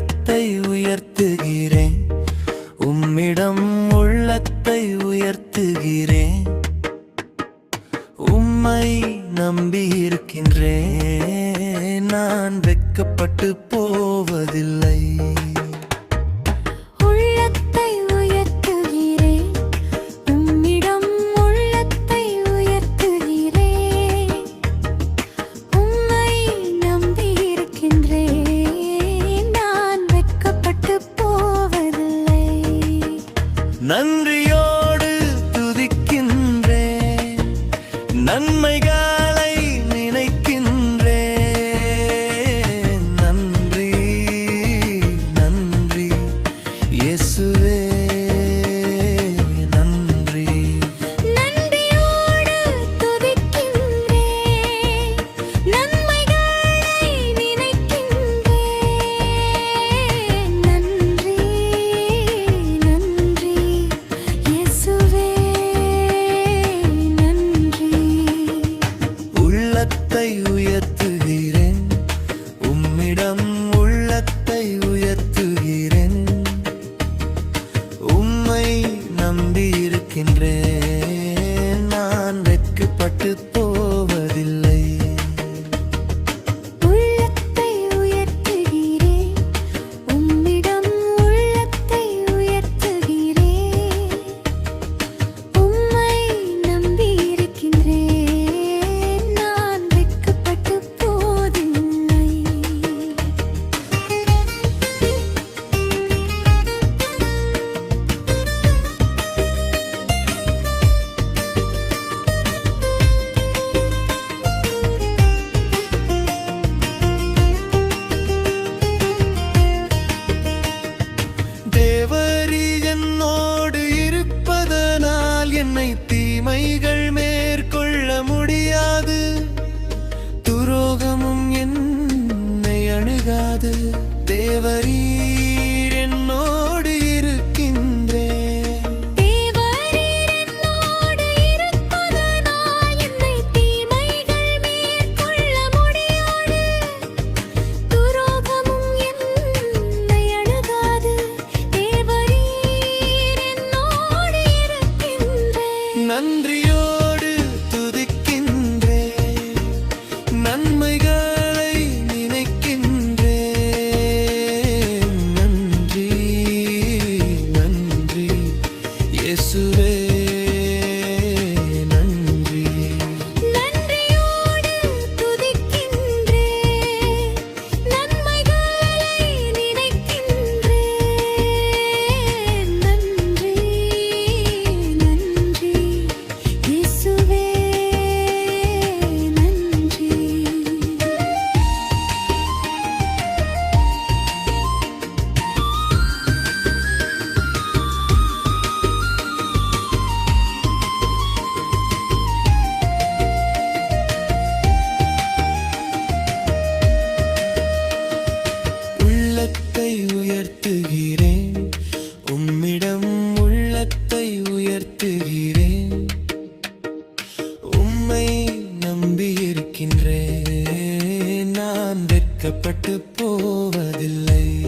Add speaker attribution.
Speaker 1: உள்ளத்தை உயர்த்துகிறேன். உம்மிடம் உள்ளத்தை உயர்த்துகிறேன். உம்மை நம்பியிருக்கின்றேன் நான் வெக்கப்பட்டு போவதில்லை. நன்றி நம்பி இருக்கின்றேன் என்னை தீமைகள் இருக்கின்றேன் நான் வெட்கப்பட்டு போவதில்லை.